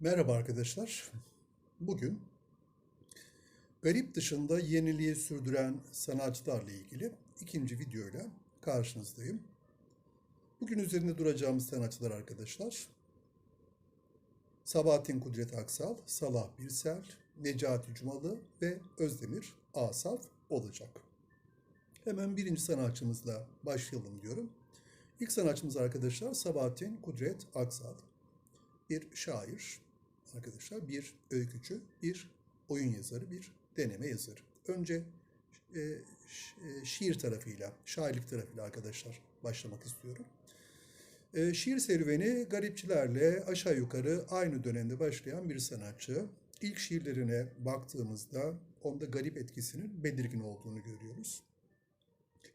Merhaba arkadaşlar. Bugün garip dışında yeniliği sürdüren sanatçılarla ilgili ikinci videoyla karşınızdayım. Bugün üzerinde duracağımız sanatçılar arkadaşlar. Sabahattin Kudret Aksal, Salah Birsel, Necati Cumalı ve Özdemir Asaf olacak. Hemen birinci sanatçımızla başlayalım diyorum. İlk sanatçımız arkadaşlar Sabahattin Kudret Aksal bir şair arkadaşlar, bir öykücü, bir oyun yazarı, bir deneme yazarı. Önce e, e, şiir tarafıyla, şairlik tarafıyla arkadaşlar başlamak istiyorum. E, şiir serüveni garipçilerle aşağı yukarı aynı dönemde başlayan bir sanatçı. İlk şiirlerine baktığımızda onda garip etkisinin belirgin olduğunu görüyoruz.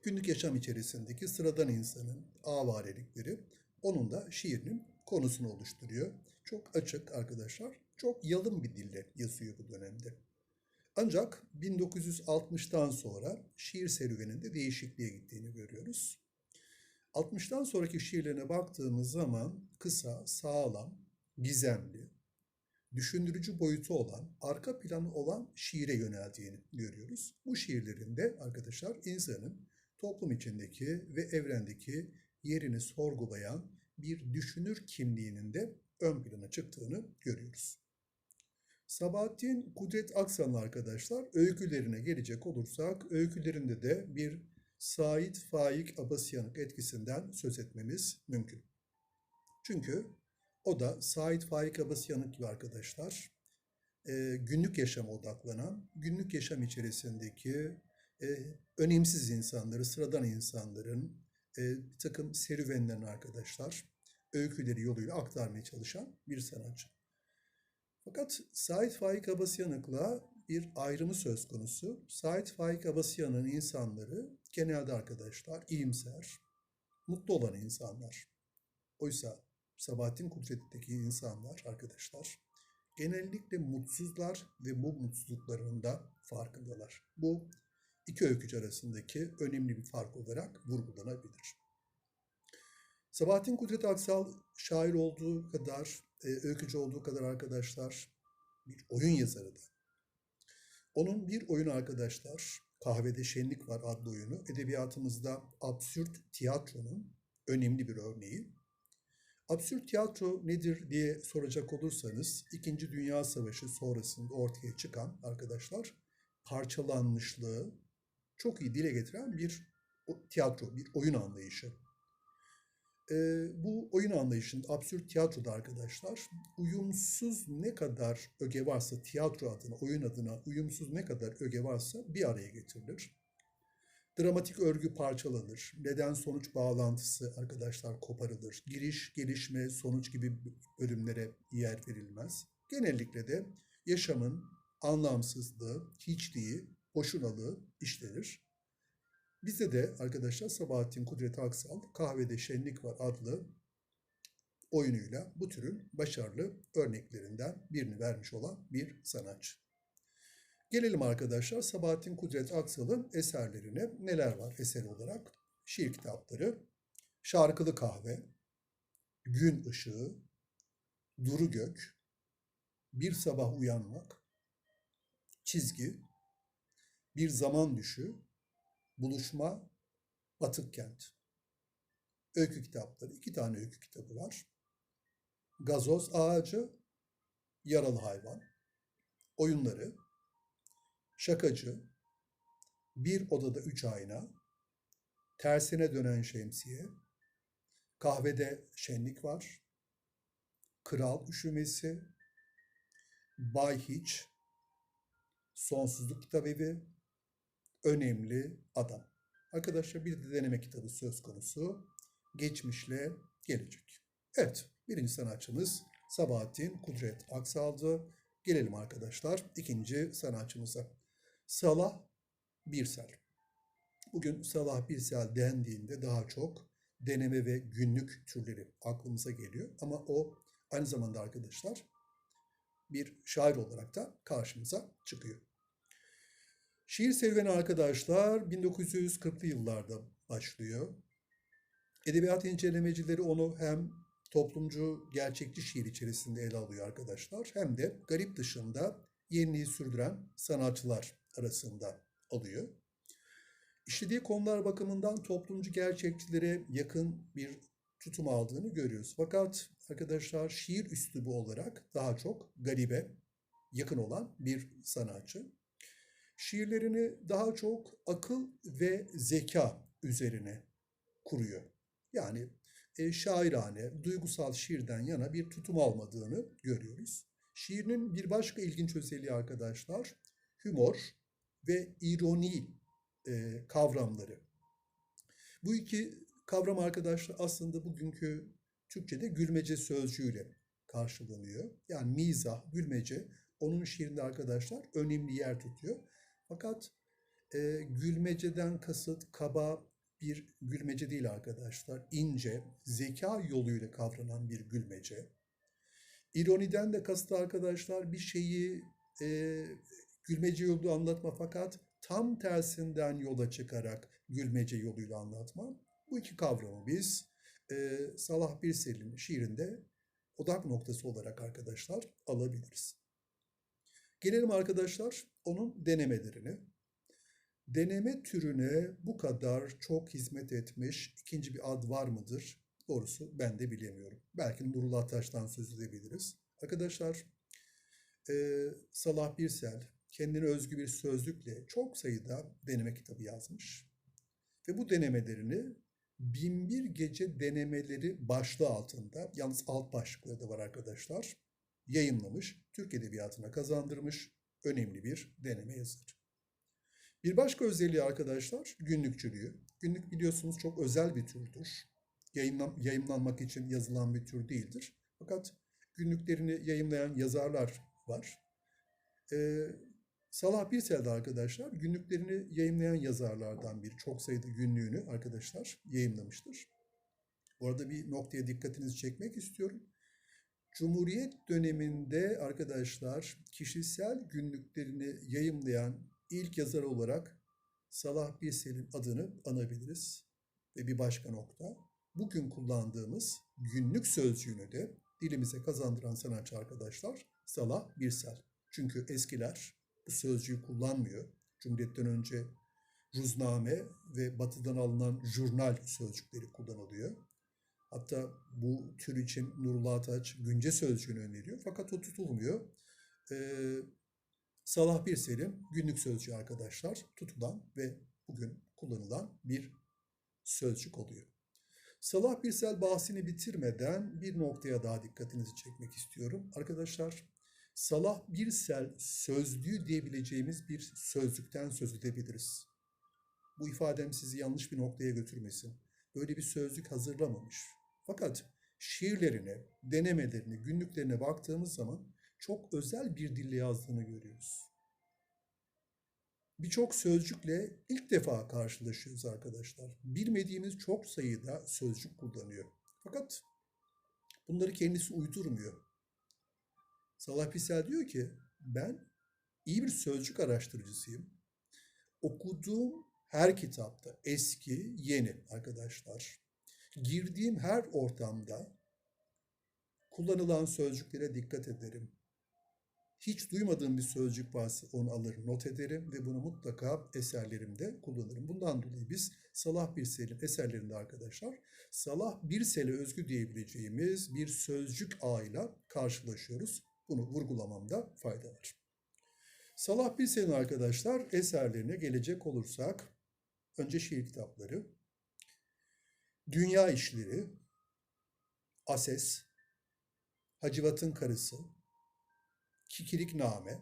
Günlük yaşam içerisindeki sıradan insanın avarelikleri onun da şiirinin konusunu oluşturuyor. Çok açık arkadaşlar, çok yalın bir dille yazıyor bu dönemde. Ancak 1960'tan sonra şiir serüveninde değişikliğe gittiğini görüyoruz. 60'tan sonraki şiirlerine baktığımız zaman kısa, sağlam, gizemli, düşündürücü boyutu olan, arka planı olan şiire yöneldiğini görüyoruz. Bu şiirlerinde arkadaşlar insanın toplum içindeki ve evrendeki yerini sorgulayan bir düşünür kimliğinin de ön plana çıktığını görüyoruz. Sabahattin Kudret Aksan'ın arkadaşlar öykülerine gelecek olursak öykülerinde de bir Sait Faik Abasyanık etkisinden söz etmemiz mümkün. Çünkü o da Sait Faik Abasyanık gibi arkadaşlar e, günlük yaşama odaklanan, günlük yaşam içerisindeki e, önemsiz insanları, sıradan insanların e, bir takım serüvenlerini arkadaşlar öyküleri yoluyla aktarmaya çalışan bir sanatçı. Fakat Sait Faik Abasyanık'la bir ayrımı söz konusu. Sait Faik Abasyan'ın insanları genelde arkadaşlar iyimser, mutlu olan insanlar. Oysa Sabahattin Kudret'teki insanlar arkadaşlar genellikle mutsuzlar ve bu mutsuzluklarının da farkındalar. Bu iki öykücü arasındaki önemli bir fark olarak vurgulanabilir. Sabahattin Kudret Aksal şair olduğu kadar, e, öykücü olduğu kadar arkadaşlar bir oyun yazarı da. Onun bir oyunu arkadaşlar, Kahvede Şenlik Var adlı oyunu, edebiyatımızda absürt tiyatronun önemli bir örneği. Absürt tiyatro nedir diye soracak olursanız, İkinci Dünya Savaşı sonrasında ortaya çıkan arkadaşlar, parçalanmışlığı çok iyi dile getiren bir tiyatro, bir oyun anlayışı. Ee, bu oyun anlayışında absürt tiyatroda arkadaşlar uyumsuz ne kadar öge varsa tiyatro adına, oyun adına uyumsuz ne kadar öge varsa bir araya getirilir. Dramatik örgü parçalanır. Neden sonuç bağlantısı arkadaşlar koparılır. Giriş, gelişme, sonuç gibi bölümlere yer verilmez. Genellikle de yaşamın anlamsızlığı, hiçliği, boşunalığı işlenir. Bizde de arkadaşlar Sabahattin Kudret Aksal Kahvede Şenlik Var adlı oyunuyla bu türün başarılı örneklerinden birini vermiş olan bir sanatçı. Gelelim arkadaşlar Sabahattin Kudret Aksal'ın eserlerine neler var eser olarak? Şiir kitapları, Şarkılı Kahve, Gün Işığı, Duru Gök, Bir Sabah Uyanmak, Çizgi, Bir Zaman Düşü, Buluşma, Batık Kent. Öykü kitapları, iki tane öykü kitabı var. Gazoz Ağacı, Yaralı Hayvan, Oyunları, Şakacı, Bir Odada Üç Ayna, Tersine Dönen Şemsiye, Kahvede Şenlik Var, Kral Üşümesi, Bay Hiç, Sonsuzluk Kitabevi, Önemli Adam. Arkadaşlar bir de deneme kitabı söz konusu. Geçmişle gelecek. Evet, birinci sanatçımız Sabahattin Kudret Aksal'dı. Gelelim arkadaşlar ikinci sanatçımıza. Salah Birsel. Bugün Salah Birsel dendiğinde daha çok deneme ve günlük türleri aklımıza geliyor. Ama o aynı zamanda arkadaşlar bir şair olarak da karşımıza çıkıyor. Şiir serüveni arkadaşlar 1940'lı yıllarda başlıyor. Edebiyat incelemecileri onu hem toplumcu gerçekçi şiir içerisinde ele alıyor arkadaşlar. Hem de garip dışında yeniliği sürdüren sanatçılar arasında alıyor. İşlediği konular bakımından toplumcu gerçekçilere yakın bir tutum aldığını görüyoruz. Fakat arkadaşlar şiir üslubu olarak daha çok garibe yakın olan bir sanatçı. Şiirlerini daha çok akıl ve zeka üzerine kuruyor. Yani e, şairane, duygusal şiirden yana bir tutum almadığını görüyoruz. Şiirinin bir başka ilginç özelliği arkadaşlar, humor ve ironi e, kavramları. Bu iki kavram arkadaşlar aslında bugünkü Türkçe'de gülmece sözcüğüyle karşılanıyor. Yani mizah, gülmece onun şiirinde arkadaşlar önemli yer tutuyor. Fakat e, gülmeceden kasıt kaba bir gülmece değil arkadaşlar. İnce, zeka yoluyla kavranan bir gülmece. İroniden de kasıt arkadaşlar bir şeyi e, gülmece yolu anlatma fakat tam tersinden yola çıkarak gülmece yoluyla anlatma. Bu iki kavramı biz e, Salah Birsel'in şiirinde odak noktası olarak arkadaşlar alabiliriz. Gelelim arkadaşlar onun denemelerine. Deneme türüne bu kadar çok hizmet etmiş ikinci bir ad var mıdır? Doğrusu ben de bilemiyorum. Belki Nurullah Taş'tan söz edebiliriz. Arkadaşlar e, Salah Birsel kendine özgü bir sözlükle çok sayıda deneme kitabı yazmış. Ve bu denemelerini Binbir Gece Denemeleri başlığı altında, yalnız alt başlıkları da var arkadaşlar, yayınlamış, Türk Edebiyatı'na kazandırmış önemli bir deneme yazarı. Bir başka özelliği arkadaşlar günlükçülüğü. Günlük biliyorsunuz çok özel bir türdür. Yayınlan, yayınlanmak için yazılan bir tür değildir. Fakat günlüklerini yayınlayan yazarlar var. Ee, Salah Birsel de arkadaşlar günlüklerini yayınlayan yazarlardan bir çok sayıda günlüğünü arkadaşlar yayınlamıştır. Bu arada bir noktaya dikkatinizi çekmek istiyorum. Cumhuriyet döneminde arkadaşlar kişisel günlüklerini yayımlayan ilk yazar olarak Salah Birsel'in adını anabiliriz. Ve bir başka nokta, bugün kullandığımız günlük sözcüğünü de dilimize kazandıran sanatçı arkadaşlar Salah Birsel. Çünkü eskiler bu sözcüğü kullanmıyor. Cumhuriyetten önce ruzname ve batıdan alınan jurnal sözcükleri kullanılıyor. Hatta bu tür için Nurullah Ataç günce sözcüğünü öneriyor. Fakat o tutulmuyor. Ee, Salah Birsel'in günlük sözcüğü arkadaşlar tutulan ve bugün kullanılan bir sözcük oluyor. Salah Birsel bahsini bitirmeden bir noktaya daha dikkatinizi çekmek istiyorum. Arkadaşlar Salah Birsel sözlüğü diyebileceğimiz bir sözlükten söz edebiliriz. Bu ifadem sizi yanlış bir noktaya götürmesin. Böyle bir sözlük hazırlamamış. Fakat şiirlerine, denemelerine, günlüklerine baktığımız zaman çok özel bir dille yazdığını görüyoruz. Birçok sözcükle ilk defa karşılaşıyoruz arkadaşlar. Bilmediğimiz çok sayıda sözcük kullanıyor. Fakat bunları kendisi uydurmuyor. Salah Pisel diyor ki ben iyi bir sözcük araştırıcısıyım. Okuduğum her kitapta eski, yeni arkadaşlar. Girdiğim her ortamda kullanılan sözcüklere dikkat ederim. Hiç duymadığım bir sözcük varsa onu alır, not ederim ve bunu mutlaka eserlerimde kullanırım. Bundan dolayı biz Salah Birsel'in eserlerinde arkadaşlar Salah Birsel'e özgü diyebileceğimiz bir sözcük ağıyla karşılaşıyoruz. Bunu vurgulamamda fayda var. Salah Birsel'in arkadaşlar eserlerine gelecek olursak önce şiir kitapları, Dünya İşleri, Ases, Hacivat'ın Karısı, Kikirikname,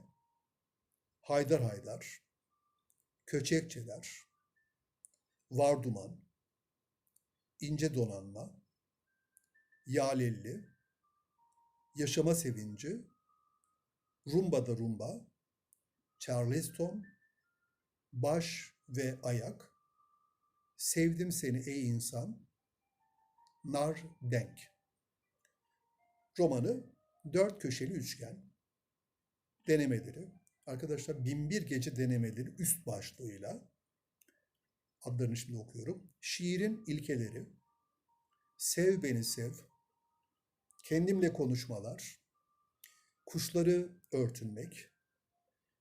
Haydar Haydar, Köçekçeler, Varduman, İnce Donanma, Yalelli, Yaşama Sevinci, Rumba'da Rumba, Charleston, Baş ve Ayak, Sevdim Seni Ey İnsan, Nar Denk. Romanı dört köşeli üçgen, denemeleri, arkadaşlar Binbir Gece denemeleri üst başlığıyla, adlarını şimdi okuyorum. Şiirin ilkeleri, Sev Beni Sev, kendimle konuşmalar, kuşları örtünmek,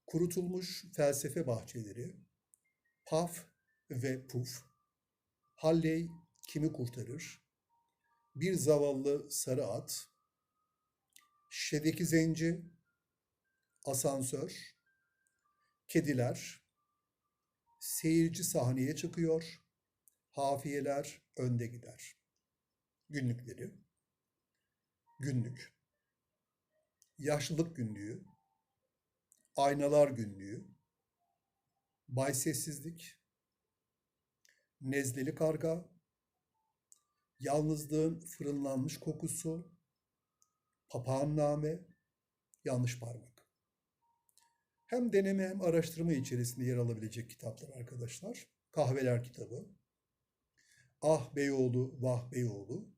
kurutulmuş felsefe bahçeleri, paf ve puf, Halley kimi kurtarır, bir zavallı sarı at, şişedeki zenci, asansör, kediler, seyirci sahneye çıkıyor, hafiyeler önde gider. Günlükleri, günlük, yaşlılık günlüğü, aynalar günlüğü, bay sessizlik, nezleli karga, yalnızlığın fırınlanmış kokusu, papağanname, yanlış parmak. Hem deneme hem araştırma içerisinde yer alabilecek kitaplar arkadaşlar. Kahveler kitabı, Ah Beyoğlu, Vah Beyoğlu,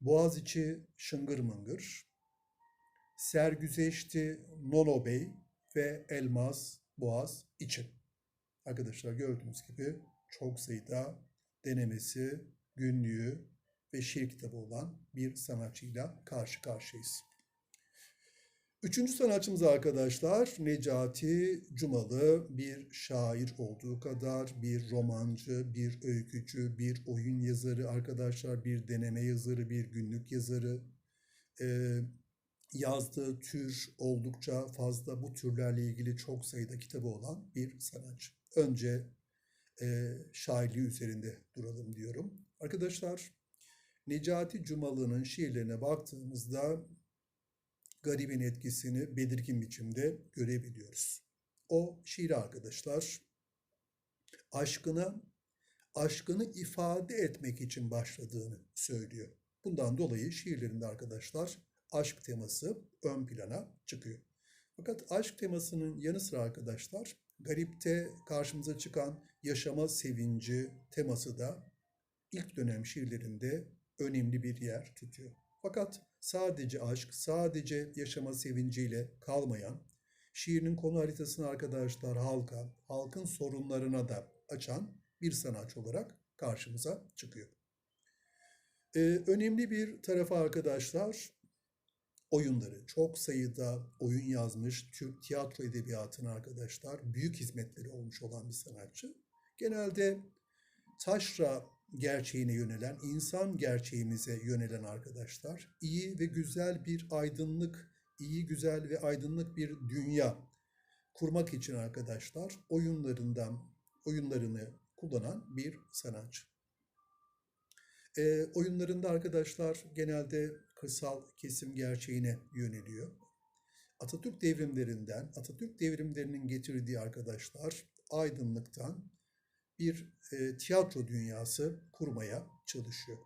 Boğaziçi Şıngır Mıngır, Sergüzeşti Nolo Bey ve Elmas Boğaz için. Arkadaşlar gördüğünüz gibi çok sayıda denemesi, günlüğü ve şiir kitabı olan bir sanatçıyla karşı karşıyayız. Üçüncü sanatçımız arkadaşlar Necati Cumalı bir şair olduğu kadar bir romancı, bir öykücü, bir oyun yazarı arkadaşlar, bir deneme yazarı, bir günlük yazarı. Ee, yazdığı tür oldukça fazla bu türlerle ilgili çok sayıda kitabı olan bir sanatçı. Önce e, şairliği üzerinde duralım diyorum. Arkadaşlar Necati Cumalı'nın şiirlerine baktığımızda garibin etkisini belirgin biçimde görebiliyoruz. O şiir arkadaşlar aşkına aşkını ifade etmek için başladığını söylüyor. Bundan dolayı şiirlerinde arkadaşlar aşk teması ön plana çıkıyor. Fakat aşk temasının yanı sıra arkadaşlar garipte karşımıza çıkan yaşama sevinci teması da ilk dönem şiirlerinde önemli bir yer tutuyor. Fakat sadece aşk, sadece yaşama sevinciyle kalmayan, şiirinin konu haritasını arkadaşlar halka, halkın sorunlarına da açan bir sanatçı olarak karşımıza çıkıyor. Ee, önemli bir tarafı arkadaşlar oyunları. Çok sayıda oyun yazmış Türk tiyatro edebiyatına arkadaşlar büyük hizmetleri olmuş olan bir sanatçı. Genelde taşra gerçeğine yönelen, insan gerçeğimize yönelen arkadaşlar, iyi ve güzel bir aydınlık, iyi güzel ve aydınlık bir dünya kurmak için arkadaşlar oyunlarından oyunlarını kullanan bir sanatçı. E, oyunlarında arkadaşlar genelde kırsal kesim gerçeğine yöneliyor. Atatürk devrimlerinden, Atatürk devrimlerinin getirdiği arkadaşlar aydınlıktan bir e, tiyatro dünyası kurmaya çalışıyor.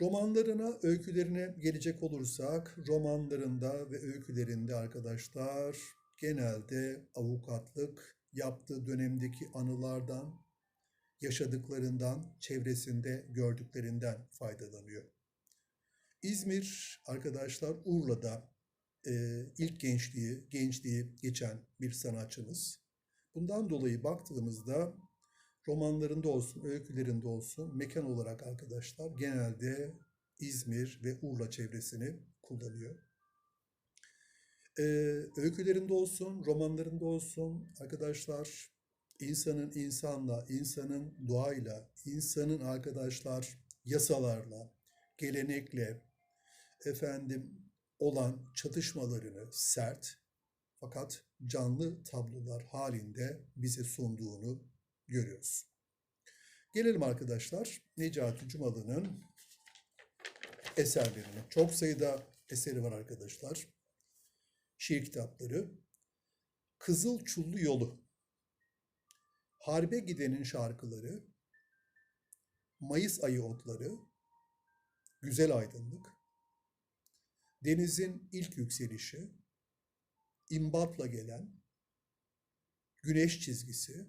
Romanlarına, öykülerine gelecek olursak, romanlarında ve öykülerinde arkadaşlar genelde avukatlık, yaptığı dönemdeki anılardan, yaşadıklarından, çevresinde gördüklerinden faydalanıyor. İzmir arkadaşlar Urla'da e, ilk gençliği, gençliği geçen bir sanatçımız. Bundan dolayı baktığımızda romanlarında olsun, öykülerinde olsun mekan olarak arkadaşlar genelde İzmir ve Urla çevresini kullanıyor. Ee, öykülerinde olsun, romanlarında olsun arkadaşlar insanın insanla, insanın doğayla, insanın arkadaşlar yasalarla, gelenekle efendim olan çatışmalarını sert fakat canlı tablolar halinde bize sunduğunu görüyoruz. Gelelim arkadaşlar Necati Cumalı'nın eserlerine. Çok sayıda eseri var arkadaşlar. Şiir kitapları. Kızıl Çullu Yolu. Harbe Gidenin Şarkıları. Mayıs Ayı Otları. Güzel Aydınlık. Denizin ilk yükselişi. İmbatla gelen. Güneş çizgisi.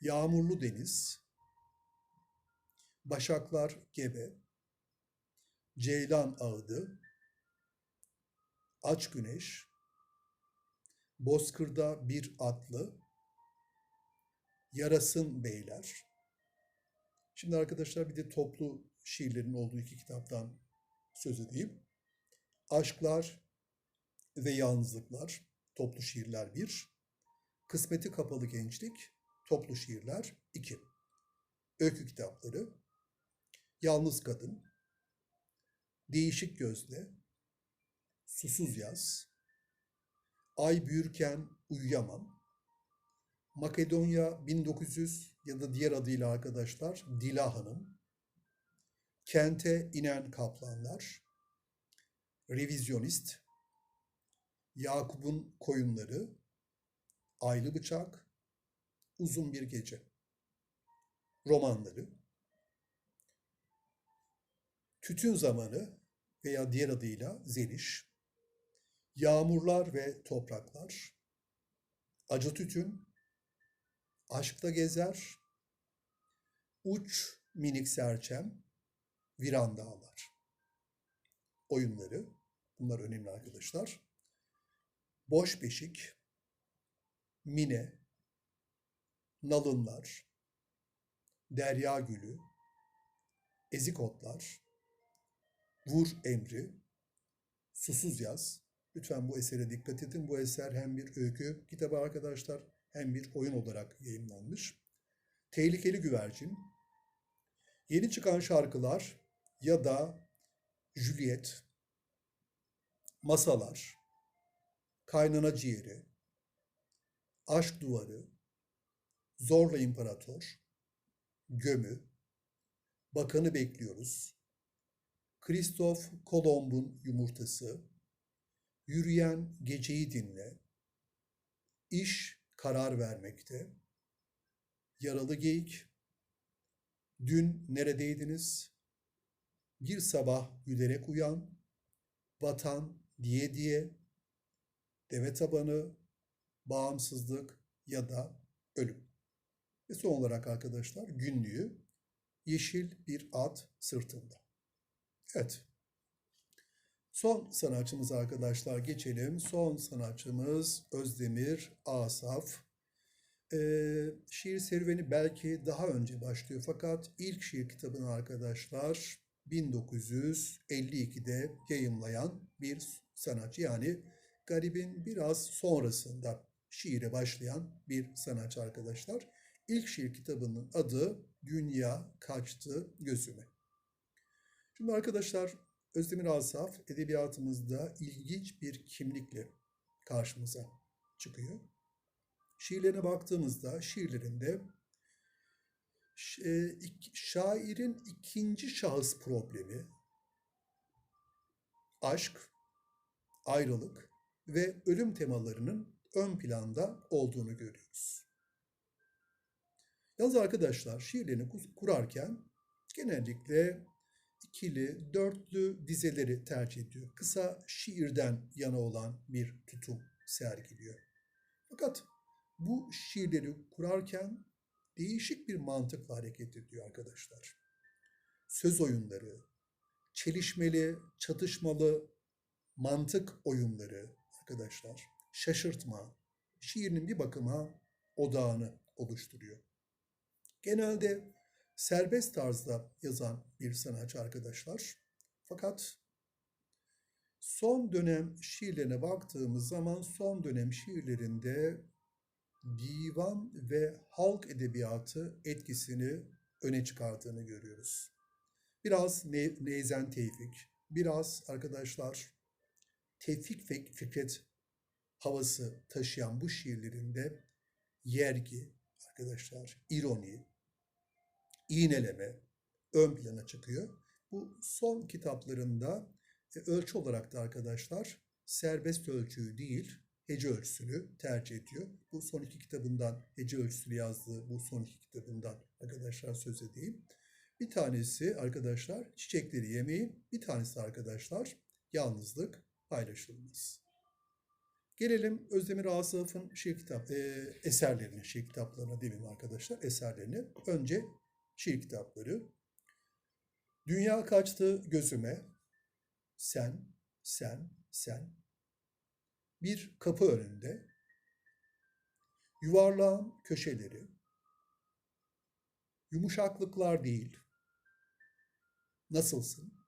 Yağmurlu deniz. Başaklar gebe. Ceylan ağıdı. Aç güneş. Bozkırda bir atlı. Yarasın beyler. Şimdi arkadaşlar bir de toplu şiirlerin olduğu iki kitaptan söz edeyim. Aşklar ve Yalnızlıklar, toplu şiirler 1. Kısmeti Kapalı Gençlik, toplu şiirler 2. Öykü kitapları, Yalnız Kadın, Değişik Gözle, Susuz Yaz, Ay Büyürken Uyuyamam, Makedonya 1900 ya da diğer adıyla arkadaşlar Dila Hanım, Kente inen Kaplanlar, Revizyonist, Yakup'un Koyunları, Aylı Bıçak, Uzun Bir Gece. Romanları, Tütün Zamanı veya diğer adıyla Zeliş, Yağmurlar ve Topraklar, Acı Tütün, Aşkla Gezer, Uç Minik Serçem, Viran Dağlar. Oyunları, bunlar önemli arkadaşlar. Boş Beşik, Mine, Nalınlar, Derya Gülü, Ezik Otlar, Vur Emri, Susuz Yaz. Lütfen bu esere dikkat edin. Bu eser hem bir öykü kitabı arkadaşlar hem bir oyun olarak yayınlanmış. Tehlikeli Güvercin, Yeni çıkan şarkılar ya da Juliet, Masalar, Kaynana Ciğeri, Aşk Duvarı, Zorla İmparator, Gömü, Bakanı Bekliyoruz, Kristof Kolomb'un Yumurtası, Yürüyen Geceyi Dinle, İş Karar Vermekte, Yaralı Geyik, Dün Neredeydiniz, Bir Sabah Gülerek Uyan, Vatan Diye Diye, Deve Tabanı, Bağımsızlık ya da Ölüm. Ve son olarak arkadaşlar günlüğü Yeşil Bir At Sırtında. Evet. Son sanatçımız arkadaşlar geçelim. Son sanatçımız Özdemir Asaf. Ee, şiir serüveni belki daha önce başlıyor fakat ilk şiir kitabını arkadaşlar 1952'de yayımlayan bir sanatçı yani Garib'in biraz sonrasında şiire başlayan bir sanatçı arkadaşlar. İlk şiir kitabının adı Dünya Kaçtı Gözüme. Şimdi arkadaşlar Özdemir Asaf edebiyatımızda ilginç bir kimlikle karşımıza çıkıyor. Şiirlerine baktığımızda şiirlerinde şairin ikinci şahıs problemi aşk, ayrılık ve ölüm temalarının ön planda olduğunu görüyoruz. Yalnız arkadaşlar şiirlerini kurarken genellikle ikili, dörtlü dizeleri tercih ediyor. Kısa şiirden yana olan bir tutum sergiliyor. Fakat bu şiirleri kurarken değişik bir mantıkla hareket ediyor arkadaşlar. Söz oyunları, çelişmeli, çatışmalı mantık oyunları arkadaşlar, şaşırtma, şiirin bir bakıma odağını oluşturuyor. Genelde serbest tarzda yazan bir sanatçı arkadaşlar. Fakat son dönem şiirlerine baktığımız zaman son dönem şiirlerinde divan ve halk edebiyatı etkisini öne çıkardığını görüyoruz. Biraz ne, Neyzen Tevfik, biraz arkadaşlar Tevfik ve Fikret havası taşıyan bu şiirlerinde yergi, arkadaşlar ironi, iğneleme ön plana çıkıyor. Bu son kitaplarında e, ölçü olarak da arkadaşlar serbest ölçüyü değil hece ölçüsünü tercih ediyor. Bu son iki kitabından hece ölçüsünü yazdığı bu son iki kitabından arkadaşlar söz edeyim. Bir tanesi arkadaşlar çiçekleri yemeyin. Bir tanesi arkadaşlar yalnızlık paylaşılmaz. Gelelim Özdemir Asaf'ın şiir kitap e, eserlerine, şiir kitaplarına diyelim arkadaşlar eserlerine. Önce şiir kitapları. Dünya kaçtı gözüme. Sen, sen, sen. Bir kapı önünde. Yuvarlağın köşeleri. Yumuşaklıklar değil. Nasılsın?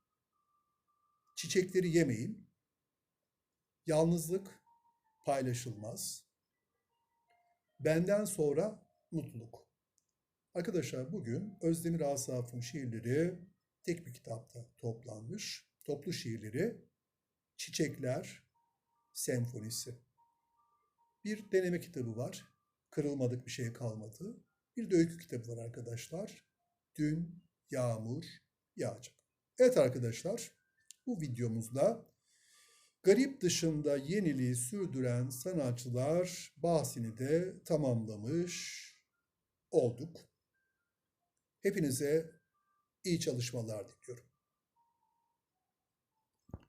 Çiçekleri yemeyin. Yalnızlık paylaşılmaz. Benden sonra mutluluk. Arkadaşlar bugün Özdemir Asaf'ın şiirleri tek bir kitapta toplanmış. Toplu şiirleri Çiçekler Senfonisi. Bir deneme kitabı var. Kırılmadık bir şey kalmadı. Bir de öykü kitabı var arkadaşlar. Dün yağmur yağacak. Evet arkadaşlar bu videomuzda garip dışında yeniliği sürdüren sanatçılar bahsini de tamamlamış olduk. Hepinize iyi çalışmalar diliyorum.